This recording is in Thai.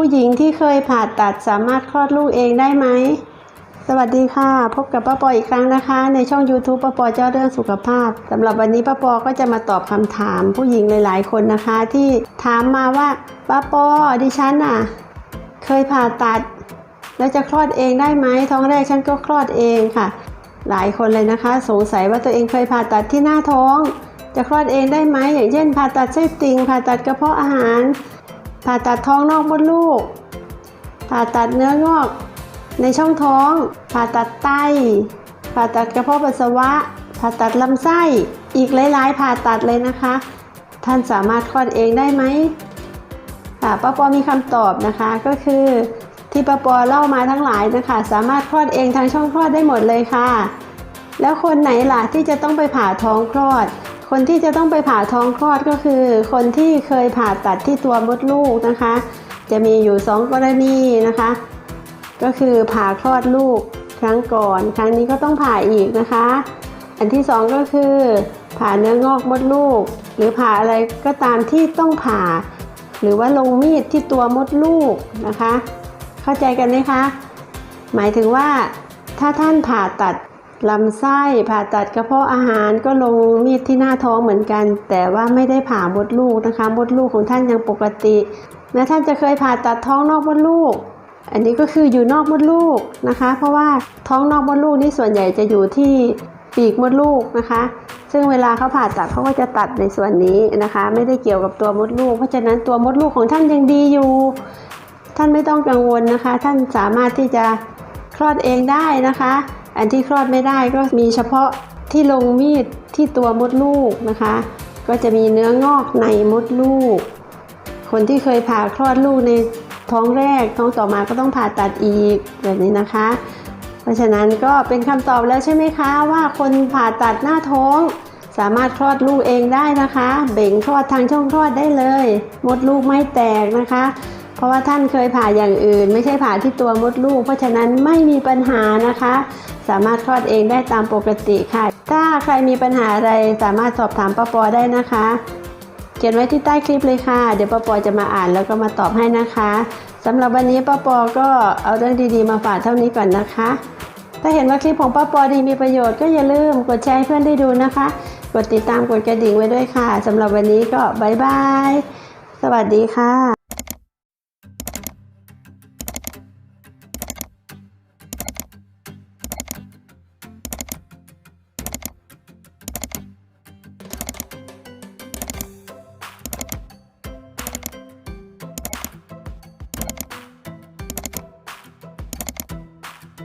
ผู้หญิงที่เคยผ่าตัดสามารถคลอดลูกเองได้ไหม สวัสดีค่ะ พบกับป้าปออีกครั้งนะคะ ในช่อง YouTube ป้าปอเจ้าเรื่องสุขภาพสำหรับวันนี้ป้าปอก็จะมาตอบคำถาม ผู้หญิงหลายๆ คนนะคะ ที่ถามมาว่าป้าปอดิฉันน่ะ เคยผ่าตัด แล้วจะคลอดเองได้ไหมท้องแรกฉันก็คลอดเองค่ะ หลายคนเลยนะคะ สงสัยว่าตัวเองเคยผ่าตัดที่หน้าท้อง จะคลอดเองได้ไหมอย่างเช่นผ่าตัดไส้ติ่งผ่าตัดกระเพาะอาหาร ผ่าตัดท้องนอกมดลูก ผ่าตัดเนื้องอก ในช่องท้อง ผ่าตัดไต ผ่าตัดกระเพาะปัสสาวะ ผ่าตัดลำไส้ อีกหลายๆ ผ่าตัดเลยนะคะ ท่านสามารถคลอดเองได้ไหมค่ะป้าปอมีคำตอบนะคะก็คือที่ป้าปอเล่ามาทั้งหลายนะคะ สามารถคลอดเองทางช่องคลอดได้หมดเลยค่ะ แล้วคนไหนล่ะที่จะต้องไปผ่าท้องคลอด คนที่จะต้องไปผ่าท้องคลอดก็คือ คนที่เคยผ่าตัดที่ตัวมดลูกนะคะ จะมีอยู่ 2 กรณีนะคะ ก็คือผ่าคลอดลูกครั้งก่อน ครั้งนี้ก็ต้องผ่าอีกนะคะ อันที่สองก็คือ ผ่าเนื้องอกมดลูก หรือผ่าอะไรก็ตามที่ต้องผ่า หรือว่าลงมีดที่ตัวมดลูกนะคะ เข้าใจกันไหมคะ หมายถึงว่าถ้าท่านผ่าตัด ลำไส้ผ่าตัดกระเพาะอาหารก็ลงมีดที่หน้าท้องเหมือนกัน แต่ว่าไม่ได้ผ่ามดลูกนะคะ มดลูกของท่านยังปกติแม้ท่านจะเคยผ่าตัดท้องนอกมดลูก อันนี้ก็คืออยู่นอกมดลูกนะคะ เพราะว่าท้องนอกมดลูกนี่ส่วนใหญ่จะอยู่ที่ปีกมดลูกนะคะ ซึ่งเวลาเขาผ่าตัดเขาก็จะตัดในส่วนนี้นะคะ ไม่ได้เกี่ยวกับตัวมดลูก เพราะฉะนั้นตัวมดลูกของท่านยังดีอยู่ ท่านไม่ต้องกังวลนะคะ ท่านสามารถที่จะ คลอดเองได้นะคะ อันที่คลอดไม่ได้ก็มีเฉพาะที่ลงมีดที่ตัวมดลูกนะคะ ก็จะมีเนื้องอกในมดลูก คนที่เคยผ่าคลอดลูกในท้องแรกท้องต่อมาก็ต้องผ่าตัดอีกแบบนี้นะคะ เพราะฉะนั้นก็เป็นคำตอบแล้วใช่ไหมคะว่าคนผ่าตัดหน้าท้องสามารถคลอดลูกเองได้นะคะ เบ่งคลอดทางช่องคลอดได้เลย มดลูกไม่แตกนะคะ เพราะว่าท่านเคยผ่าอย่างอื่น ไม่ใช่ผ่าที่ตัวมดลูก เพราะฉะนั้นไม่มีปัญหานะคะ สามารถคลอดเองได้ตามปกติค่ะ ถ้าใครมีปัญหาอะไรสามารถสอบถามป้าปอได้นะคะ เขียนไว้ที่ใต้คลิปเลยค่ะ เดี๋ยวป้าปอจะมาอ่านแล้วก็มาตอบให้นะคะสำหรับวันนี้ป้าปอก็เอาเรื่องดีๆมาฝากเท่านี้ก่อนนะคะ ถ้าเห็นว่าคลิปของป้าปอดีมีประโยชน์ก็อย่าลืมกดแชร์ให้เพื่อนได้ดูนะคะ กดติดตามกดกระดิ่งไว้ด้วยค่ะสำหรับวันนี้ก็บายบายสวัสดีค่ะ